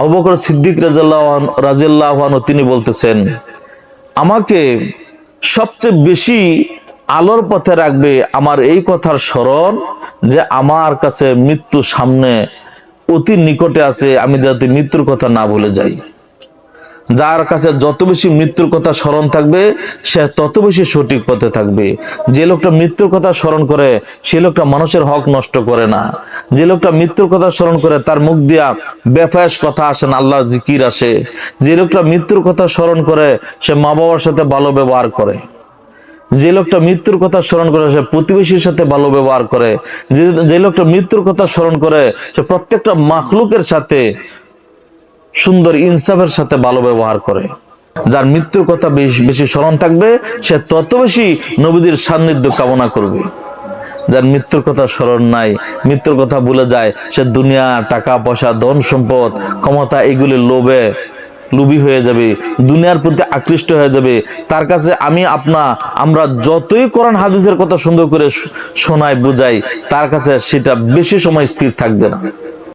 আবু সিদ্দিক রাজিয়াল্লাহ তিনি বলতেছেন, আমাকে সবচেয়ে বেশি আলোর পথে রাখবে আমার এই কথার স্মরণ যে আমার কাছে মৃত্যু সামনে অতি নিকটে আছে, আমি যাতে মৃত্যুর কথা না ভুলে যাই। যার কাছে যত বেশি মৃত্যুর কথা স্মরণ থাকবে, সে তত বেশি সঠিক পথে থাকবে। যে লোকটা মৃত্যুর কথা স্মরণ করে, সে লোকটা মানুষের হক নষ্ট করে না। যে লোকটা মৃত্যুর কথা স্মরণ করে, তার মুখ দিয়া বেফায়াস কথা আসে না, আল্লাহর জিকির আসে। যে লোকটা মৃত্যুর কথা স্মরণ করে, সে মা বাবার সাথে ভালো ব্যবহার করে। যে লোকটা মৃত্যুর কথা স্মরণ করে, সে প্রতিবেশীর সাথে ভালো ব্যবহার করে। যে লোকটা মৃত্যুর কথা স্মরণ করে, সে প্রত্যেকটা মাখলুকের সাথে সুন্দর ইনসাফের সাথে ভালো ব্যবহার করে। যার মৃত্যুর কথা বেশি স্মরণ থাকবে, সে তত বেশি নবীদের সান্নিধ্য কামনা করবে। যার মৃত্যুর কথা স্মরণ নাই, মৃত্যুর কথা ভুলে যায়, সে দুনিয়া, টাকা, পয়সা, ধন, সম্পদ, ক্ষমতা এগুলি লোভে লুবি হয়ে যাবে, দুনিয়ার প্রতি আকৃষ্ট হয়ে যাবে। তার কাছে আমি আপনা, আমরা যতই কোরআন, হাদিসের কথা সুন্দর করে শোনাই, বুঝাই, তার কাছে সেটা বেশি সময় স্থির থাকবে না।